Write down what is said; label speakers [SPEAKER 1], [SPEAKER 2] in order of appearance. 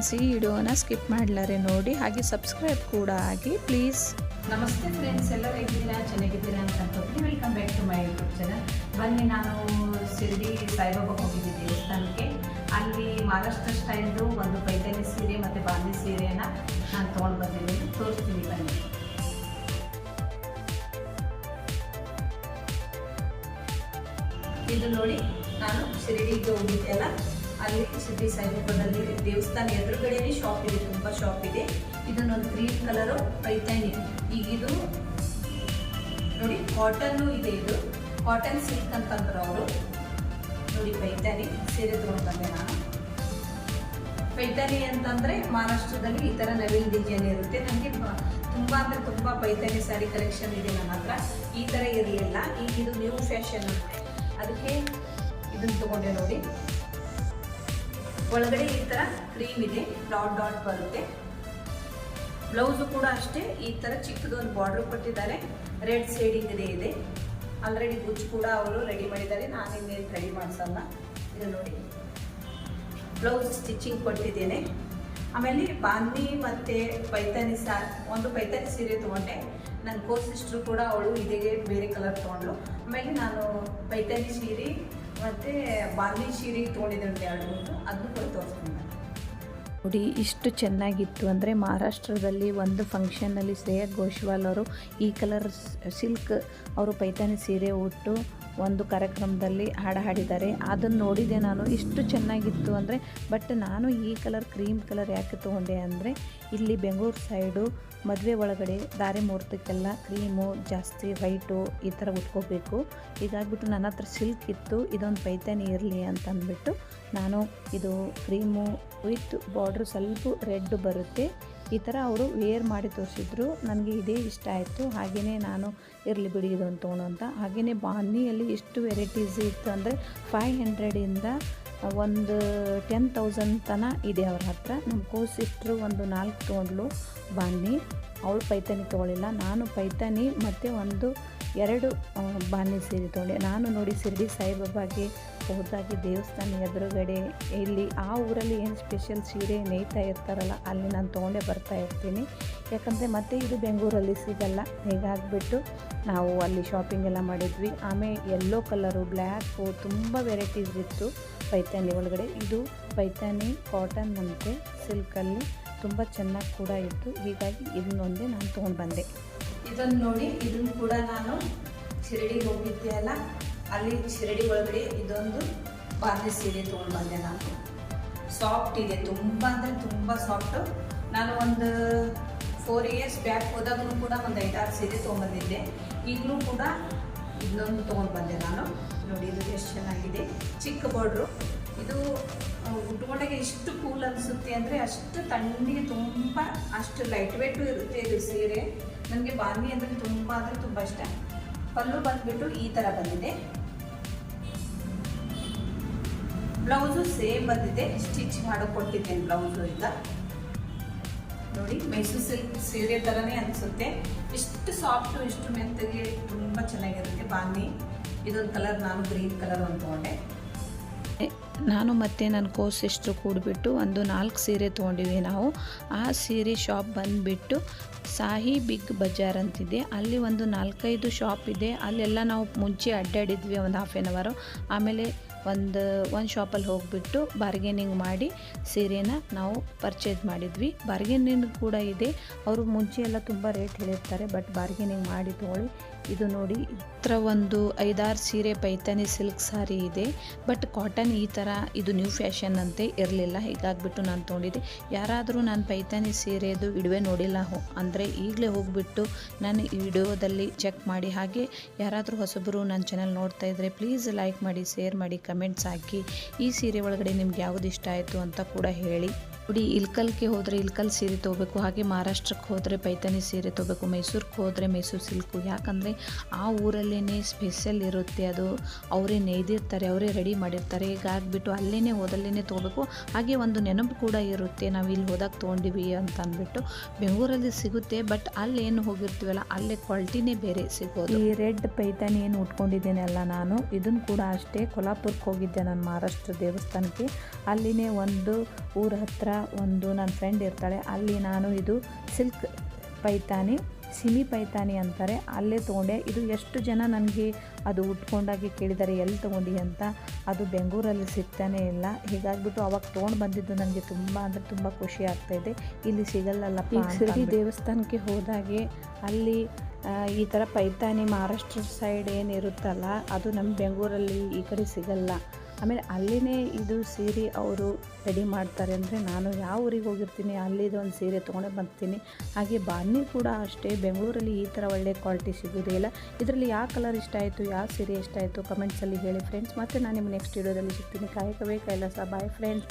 [SPEAKER 1] Friends ಈ ವಿಡಿಯೋನ skip ಮಾಡ್ಲಾರೆ ನೋಡಿ, ಹಾಗೆ ಸಬ್ಸ್ಕ್ರೈಬ್ ಕೂಡ ಆಗಿ ಪ್ಲೀಸ್.
[SPEAKER 2] ನಮಸ್ತೆ ಫ್ರೆಂಡ್ಸ್ ಎಲ್ಲರೂ ಹೇಗಿದ್ದೀರಾ? ಚೆನ್ನಾಗಿದ್ದೀರಾ ಅಂತ ಅನ್ಕೋತೀನಿ welcome back to my YouTube channel ಬನ್ನಿ, ನಾನು ಶಿರ್ಡಿ ಸಾಯಿಬಾಬಾ ಹೋಗಿದ್ದೀನಿ ದೇವಸ್ಥಾನಕ್ಕೆ. ಅಲ್ಲಿ ಮಹಾರಾಷ್ಟ್ರ ಸ್ಟೈಲ್ದು ಒಂದು ಪೈತಾನಿ ಸೀರೆ ಮತ್ತು ಬಾಂಧಿ ಸೀರೆಯನ್ನು ನಾನು ತೊಗೊಂಡು ಬಂದಿದ್ದೀನಿ. ತೋರಿಸ್ತೀನಿ ಬನ್ನಿ. ಇದು ನೋಡಿ, ನಾನು ಶಿರ್ಡಿಗೆ ಹೋಗಿದ್ದೆ ಅಲ್ಲ? ಅಲ್ಲಿ ಶಿರಡಿ ಸಾಯಿಬಾಬಾದಲ್ಲಿ ದೇವಸ್ಥಾನ ಎದುರುಗಡೆನೇ ಶಾಪ್ ಇದೆ, ತುಂಬ ಶಾಪ್ ಇದೆ. ಇದನ್ನೊಂದು ಗ್ರೀನ್ ಕಲರು ಪೈತಾನಿ ಈಗ ಇದು ನೋಡಿ ಕಾಟನ್ನು ಇದೆ ಇದು. ಕಾಟನ್ ಸಿಲ್ಕ್ ಅಂತಂದ್ರೆ ಅವರು. ನೋಡಿ ಪೈತಾನಿ ಸೀರೆ ತೊಗೊಂಡು ಬಂದೆ ನಾನು. ಪೈತಾನಿ ಅಂತಂದ್ರೆ ಮಹಾರಾಷ್ಟ್ರದಲ್ಲಿ ಈ ಥರ ನವಿಲ್ ಡಿಸೈನ್ ಇರುತ್ತೆ. ನನಗೆ ತುಂಬ ಅಂದರೆ ತುಂಬ ಪೈತಾನಿ ಸ್ಯಾರಿ ಕಲೆಕ್ಷನ್ ಇದೆ ನನ್ನ ಹತ್ರ. ಈ ಥರ ಇರಲಿಲ್ಲ. ಈಗ ಇದು ನ್ಯೂ ಫ್ಯಾಷನ್ ಅದಕ್ಕೆ ಇದನ್ನು ತಗೊಂಡೆ ನೋಡಿ. ಒಳಗಡೆ ಈ ಥರ ಕ್ರೀಮ್ ಇದೆ ಡಾಟ್ ಡಾಟ್ ಬರುತ್ತೆ. ಬ್ಲೌಸು ಕೂಡ ಅಷ್ಟೇ, ಈ ಥರ ಚಿಕ್ಕದೊಂದು ಬಾರ್ಡ್ರ್ ಕೊಟ್ಟಿದ್ದಾರೆ. ರೆಡ್ ಶೇಡಿಂಗ್ ಇದೆ ಇದೆ. ಆಲ್ರೆಡಿ ಗುಜ್ ಕೂಡ ಅವರು ರೆಡಿ ಮಾಡಿದ್ದಾರೆ. ನಾನು ಇನ್ನೇನು ರೆಡಿ ಮಾಡಿಸಲ್ಲ. ಇದು ನೋಡಿ. ಬ್ಲೌಸ್ ಸ್ಟಿಚಿಂಗ್ ಕೊಟ್ಟಿದ್ದೇನೆ. ಆಮೇಲೆ ಬಾಂದಿ ಮತ್ತು ಪೈತಾನಿ ಸಾರ್ ಒಂದು ಪೈತಾನಿ ಸೀರೆ ತೊಗೊಂಡೆ. ನನ್ನ ಕೋ ಸಿಸ್ಟ್ರು ಕೂಡ ಅವಳು ಇದೇ ಬೇರೆ ಕಲರ್ ತೊಗೊಂಡ್ಳು. ಆಮೇಲೆ ನಾನು ಪೈತಾನಿ ಸೀರೆ ಮತ್ತು ಸೀರೆ ಅದನ್ನು
[SPEAKER 1] ನೋಡಿ, ಇಷ್ಟು ಚೆನ್ನಾಗಿತ್ತು ಅಂದರೆ ಮಹಾರಾಷ್ಟ್ರದಲ್ಲಿ ಒಂದು ಫಂಕ್ಷನ್ನಲ್ಲಿ ಶ್ರೇಯಾ ಘೋಷ್ವಾಲ್ ಅವರು ಈ ಕಲರ್ ಸಿಲ್ಕ್ ಅವರು ಪೈತಾನಿ ಸೀರೆ ಉಟ್ಟು ಒಂದು ಕಾರ್ಯಕ್ರಮದಲ್ಲಿ ಹಾಡು ಹಾಡಿದ್ದಾರೆ ಅದನ್ನು ನೋಡಿದೆ ನಾನು. ಇಷ್ಟು ಚೆನ್ನಾಗಿತ್ತು ಅಂದರೆ ಬಟ್ ನಾನು ಈ ಕಲರ್ ಕ್ರೀಮ್ ಕಲರ್ ಯಾಕೆ ತೊಗೊಂಡೆ ಅಂದರೆ, ಇಲ್ಲಿ ಬೆಂಗಳೂರು ಸೈಡು ಮದುವೆ ಒಳಗಡೆ ದಾರಿ ಮುಹೂರ್ತಕ್ಕೆಲ್ಲ ಕ್ರೀಮು ಜಾಸ್ತಿ ವೈಟು ಈ ಥರ ಉಟ್ಕೋಬೇಕು. ಹೀಗಾಗ್ಬಿಟ್ಟು ನನ್ನ ಹತ್ರ ಸಿಲ್ಕ್ ಇತ್ತು. ಇದೊಂದು ಪೈತಾನಿ ಇರಲಿ ಅಂತ ಅಂದ್ಬಿಟ್ಟು, ನಾನು ಇದು ಕ್ರೀಮು ವಿತ್ ಬಾರ್ಡ್ರ್ ಸ್ವಲ್ಪ ರೆಡ್ ಬರುತ್ತೆ. ಈ ಥರ ಅವರು ವೇರ್ ಮಾಡಿ ತೋರಿಸಿದ್ರು. ನನಗೆ ಇದೇ ಇಷ್ಟ ಆಯಿತು. ಹಾಗೆಯೇ ನಾನು ಇರಲಿ ಬಿಡಿ ಇದು ಅಂತ ಅಂತ. ಹಾಗೆಯೇ ಬಾನಿಯಲ್ಲಿ ಎಷ್ಟು ವೆರೈಟೀಸ್ ಇತ್ತು ಅಂದರೆ ಫೈವ್ ಹಂಡ್ರೆಡಿಂದ ಒಂದು ಟೆನ್ ತೌಸಂಡ್ ತನ ಇದೆ ಅವ್ರ ಹತ್ರ. ನಮ್ಮ ಕೋ ಸಿಸ್ಟ್ರು ಒಂದು ನಾಲ್ಕು ತೊಗೊಂಡ್ಲು ಬಾನಿ. ಅವಳು ಪೈತಾನಿ ತೊಗೊಳ್ಳಿಲ್ಲ. ನಾನು ಪೈತಾನಿ ಮತ್ತು ಒಂದು ಎರಡು ಬಾಣಿ ಸೀರೆ ತೊಗೊಂಡೆ. ನಾನು ನೋಡಿ ಶಿರ್ಡಿ ಸಾಯಿಬಾಬಾಗೆ ಹೋದಾಗೆ ದೇವಸ್ಥಾನ ಎದುರುಗಡೆ ಇಲ್ಲಿ ಆ ಊರಲ್ಲಿ ಏನು ಸ್ಪೆಷಲ್ ಸೀರೆ ನೇಯ್ತಾ ಇರ್ತಾರಲ್ಲ, ಅಲ್ಲಿ ನಾನು ತೊಗೊಂಡೇ ಬರ್ತಾ ಇರ್ತೀನಿ. ಯಾಕಂದರೆ ಮತ್ತೆ ಇದು ಬೆಂಗಳೂರಲ್ಲಿ ಸಿಗಲ್ಲ. ಹೇಗಾಗ್ಬಿಟ್ಟು ನಾವು ಅಲ್ಲಿ ಶಾಪಿಂಗ್ ಎಲ್ಲ ಮಾಡಿದ್ವಿ. ಆಮೇಲೆ ಯೆಲ್ಲೋ ಕಲರು ಬ್ಲ್ಯಾಕು ತುಂಬ ವೆರೈಟೀಸ್ ಇತ್ತು ಪೈತಾನಿ ಒಳಗಡೆ. ಇದು ಪೈತಾನಿ ಕಾಟನ್ ಅಂತೆ ಸಿಲ್ಕಲ್ಲಿ ತುಂಬ ಚೆನ್ನಾಗಿ ಕೂಡ ಇತ್ತು. ಹೀಗಾಗಿ ಇದನ್ನೊಂದೇ ನಾನು ತೊಗೊಂಡು ಬಂದೆ.
[SPEAKER 2] ಇದನ್ನು ನೋಡಿ, ಇದನ್ನು ಕೂಡ ನಾನು ಶಿರಡಿಗೆ ಹೋಗಿದ್ದೆ ಅಲ್ಲ. ಅಲ್ಲಿ ಶಿರಡಿ ಒಳಗಡೆ ಇದೊಂದು ಬಾಂಧಿ ಸೀರೆ ತೊಗೊಂಡು ಬಂದೆ ನಾನು. ಸಾಫ್ಟ್ ಇದೆ, ತುಂಬ ಅಂದರೆ ತುಂಬ ಸಾಫ್ಟು ನಾನು ಒಂದು ಫೋರ್ ಇಯರ್ಸ್ ಬ್ಯಾಕ್ ಹೋದಾಗಲೂ ಕೂಡ ಒಂದು ಐದಾರು ಸೀರೆ ತೊಗೊಂಬಂದಿದ್ದೆ ಈಗಲೂ ಕೂಡ ಇದನ್ನೊಂದು ತೊಗೊಂಡು ಬಂದೆ ನಾನು. ನೋಡಿ, ಇದು ಎಷ್ಟು ಚೆನ್ನಾಗಿದೆ. ಚಿಕ್ಕ ಬಾರ್ಡ್ರು ಇದು ಉಟ್ಕೊಂಡಾಗ ಎಷ್ಟು ಕೂಲ್ ಅನಿಸುತ್ತೆ ಅಂದರೆ ಅಷ್ಟು ತಣ್ಣಗೆ ತುಂಬ, ಅಷ್ಟು ಲೈಟ್ ವೇಟು ಇರುತ್ತೆ ಇದು ಸೀರೆ. ನನಗೆ ಬಾಂಧಿ ಅಂದರೆ ತುಂಬ ಅಂದರೆ ತುಂಬ ಇಷ್ಟ. ಪಲ್ಲು ಬಂದುಬಿಟ್ಟು ಈ ಥರ ಬಂದಿದೆ. ಬ್ಲೌಸು ಸೇಮ್ ಬಂದಿದೆ. ಸ್ಟಿಚ್ ಮಾಡಿಕೊಟ್ಟಿದ್ದೇನೆ ಬ್ಲೌಸು ಈಗ ನೋಡಿ, ಮೈಸೂರು ಸಿಲ್ಕ್ ಸೀರೆ ಥರನೇ ಅನಿಸುತ್ತೆ. ಇಷ್ಟು ಸಾಫ್ಟು ಇಷ್ಟು ಮೆತ್ತಗೆ ತುಂಬ ಚೆನ್ನಾಗಿರುತ್ತೆ. ಬಾಂದಿ ಇದೊಂದು ಕಲರ್ ನಾನು ಗ್ರೀನ್ ಕಲರ್ ಒಂದು ತೊಗೊಂಡೆ
[SPEAKER 1] ನಾನು ಮತ್ತು ನನ್ನ ಕೋರ್ಸ್ ಸಿಸ್ಟ್ರು ಕೂಡಿಬಿಟ್ಟು ಒಂದು ನಾಲ್ಕು ಸೀರೆ ತೊಗೊಂಡಿವಿ ನಾವು. ಆ ಸೀರೆ ಶಾಪ್ ಬಂದುಬಿಟ್ಟು ಸಾಹಿ ಬಿಗ್ ಬಜಾರ್ ಅಂತಿದೆ. ಅಲ್ಲಿ ಒಂದು ನಾಲ್ಕೈದು ಶಾಪ್ ಇದೆ. ಅಲ್ಲೆಲ್ಲ ನಾವು ಮುಂಚೆ ಅಡ್ಡಾಡಿದ್ವಿ ಒಂದು ಹಾಫ್ ಎನ್ ಅವರು ಆಮೇಲೆ ಒಂದು ಒಂದು ಶಾಪಲ್ಲಿ ಹೋಗಿಬಿಟ್ಟು ಬಾರ್ಗೇನಿಂಗ್ ಮಾಡಿ ಸೀರೆನ ನಾವು ಪರ್ಚೇಸ್ ಮಾಡಿದ್ವಿ. ಬಾರ್ಗೇನಿಂಗ್ ಕೂಡ ಇದೆ. ಅವರು ಮುಂಚೆ ಎಲ್ಲ ತುಂಬ ರೇಟ್ ಹೇಳಿರ್ತಾರೆ ಬಟ್ ಬಾರ್ಗೇನಿಂಗ್ ಮಾಡಿ ತೊಗೊಳ್ಳಿ. ಇದು ನೋಡಿ ಇತ್ರ ಒಂದು ಐದಾರು ಸೀರೆ, ಪೈತಾನಿ ಸಿಲ್ಕ್ ಸಾರಿ ಇದೆ. ಬಟ್ ಕಾಟನ್ ಈ ಥರ ಇದು ನ್ಯೂ ಫ್ಯಾಷನ್ ಅಂತೆ ಇರಲಿಲ್ಲ. ಹೀಗಾಗ್ಬಿಟ್ಟು ನಾನು ತೊಗೊಂಡಿದ್ದೆ. ಯಾರಾದರೂ ನಾನು ಪೈತಾನಿ ಸೀರೆದು ಇಡುವೆ ನೋಡಿಲ್ಲ ಹೋ, ಅಂದರೆ ಈಗಲೇ ಹೋಗಿಬಿಟ್ಟು ನಾನು ಈ ವಿಡಿಯೋದಲ್ಲಿ ಚೆಕ್ ಮಾಡಿ. ಹಾಗೆ ಯಾರಾದರೂ ಹೊಸಬರು ನನ್ನ ಚಾನಲ್ ನೋಡ್ತಾ ಇದ್ದರೆ ಪ್ಲೀಸ್ ಲೈಕ್ ಮಾಡಿ ಶೇರ್ ಮಾಡಿ ಕಮೆಂಟ್ಸ್ ಹಾಕಿ. ಈ ಸೀರೆ ಒಳಗಡೆ ನಿಮ್ಗೆ ಯಾವುದು ಇಷ್ಟ ಆಯಿತು ಅಂತ ಕೂಡ ಹೇಳಿ. ನೋಡಿ ಇಲ್ಕಲ್ಗೆ ಹೋದರೆ ಇಲ್ಕಲ್ ಸೀರೆ ತೊಗೋಬೇಕು, ಹಾಗೆ ಮಹಾರಾಷ್ಟ್ರಕ್ಕೆ ಹೋದರೆ ಪೈತಾನಿ ಸೀರೆ ತೊಗೋಬೇಕು ಮೈಸೂರಿಗೆ ಹೋದರೆ ಮೈಸೂರು ಸಿಲ್ಕು. ಯಾಕಂದರೆ ಆ ಊರಲ್ಲೇ ಸ್ಪೆಷಲ್ ಇರುತ್ತೆ ಅದು. ಅವರೇ ನೇಯ್ದಿರ್ತಾರೆ, ಅವರೇ ರೆಡಿ ಮಾಡಿರ್ತಾರೆ. ಹೀಗಾಗ್ಬಿಟ್ಟು ಅಲ್ಲೇ ಹೋದಲ್ಲೇ ತೊಗೋಬೇಕು. ಹಾಗೆ ಒಂದು ನೆನಪು ಕೂಡ ಇರುತ್ತೆ, ನಾವು ಇಲ್ಲಿ ಹೋದಾಗ ತೊಗೊಂಡಿವಿ ಅಂತ ಅಂದ್ಬಿಟ್ಟು. ಬೆಂಗಳೂರಲ್ಲಿ ಸಿಗುತ್ತೆ ಬಟ್ ಅಲ್ಲೇನು ಹೋಗಿರ್ತೀವಲ್ಲ, ಅಲ್ಲೇ ಕ್ವಾಲಿಟಿನೇ ಬೇರೆ ಸಿಗೋದು. ಈ ರೆಡ್ ಪೈತಾನಿ ಏನು ಉಟ್ಕೊಂಡಿದ್ದೇನಲ್ಲ ನಾನು ಇದನ್ನು ಕೂಡ ಅಷ್ಟೇ. ಕೊಲ್ಹಾಪುರಕ್ಕೆ ಹೋಗಿದ್ದೆ ನಾನು ಮಹಾರಾಷ್ಟ್ರ ದೇವಸ್ಥಾನಕ್ಕೆ. ಅಲ್ಲಿನೇ ಒಂದು ಊರ ಹತ್ರ ಒಂದು ನನ್ನ ಫ್ರೆಂಡ್ ಇರ್ತಾಳೆ. ಅಲ್ಲಿ ನಾನು ಇದು ಸಿಲ್ಕ್ ಪೈತಾನಿ ಸಿಮಿ ಪೈತಾನಿ ಅಂತಾರೆ. ಅಲ್ಲೇ ತೊಗೊಂಡೆ. ಇದು ಎಷ್ಟು ಜನ ನನಗೆ ಅದು ಉಟ್ಕೊಂಡಾಗಿ ಕೇಳಿದ್ದಾರೆ ಎಲ್ಲಿ ತೊಗೊಂಡಿ ಅಂತ. ಅದು ಬೆಂಗಳೂರಲ್ಲಿ ಸಿಗ್ತಾನೇ ಇಲ್ಲ. ಹೀಗಾಗ್ಬಿಟ್ಟು ಅವಾಗ ತೊಗೊಂಡು ಬಂದಿದ್ದು ನನಗೆ ತುಂಬ ಅಂದರೆ ತುಂಬ ಖುಷಿ ಆಗ್ತಾಯಿದೆ ಇಲ್ಲಿ ಸಿಗಲ್ಲಲ್ಲಪ್ಪ
[SPEAKER 2] ಸರಿ ಶಿರ್ಡಿ
[SPEAKER 1] ದೇವಸ್ಥಾನಕ್ಕೆ ಹೋದಾಗೆ ಅಲ್ಲಿ ಈ ಥರ ಪೈತಾನಿ ಮಹಾರಾಷ್ಟ್ರ ಸೈಡ್ ಏನಿರುತ್ತಲ್ಲ ಅದು ನಮ್ಮ ಬೆಂಗಳೂರಲ್ಲಿ ಈ ಕಡೆ ಸಿಗಲ್ಲ. ಆಮೇಲೆ ಅಲ್ಲಿನೇ ಇದು ಸೀರೆ ಅವರು ರೆಡಿ ಮಾಡ್ತಾರೆ ಅಂದರೆ ನಾನು ಯಾವ ಊರಿಗೆ ಹೋಗಿರ್ತೀನಿ, ಅಲ್ಲಿದು ಒಂದು ಸೀರೆ ತೊಗೊಂಡೇ ಬರ್ತೀನಿ ಹಾಗೆ ಬಾನಿ ಕೂಡ ಅಷ್ಟೇ, ಬೆಂಗಳೂರಲ್ಲಿ ಈ ಥರ ಒಳ್ಳೆ ಕ್ವಾಲಿಟಿ ಸಿಗೋದಿಲ್ಲ ಇದರಲ್ಲಿ ಯಾವ ಕಲರ್ ಇಷ್ಟ ಆಯಿತು, ಯಾವ ಸೀರೆ ಇಷ್ಟ ಆಯಿತು ಕಮೆಂಟ್ಸಲ್ಲಿ ಹೇಳಿ ಫ್ರೆಂಡ್ಸ್ ಮತ್ತು ನಾನು ನಿಮ್ಮ ನೆಕ್ಸ್ಟ್ ವಿಡಿಯೋದಲ್ಲಿ ಸಿಗ್ತೀನಿ. ಕಾಯಕವೇ ಕೈಲಾಸ ಬಾಯ್ ಫ್ರೆಂಡ್ಸ್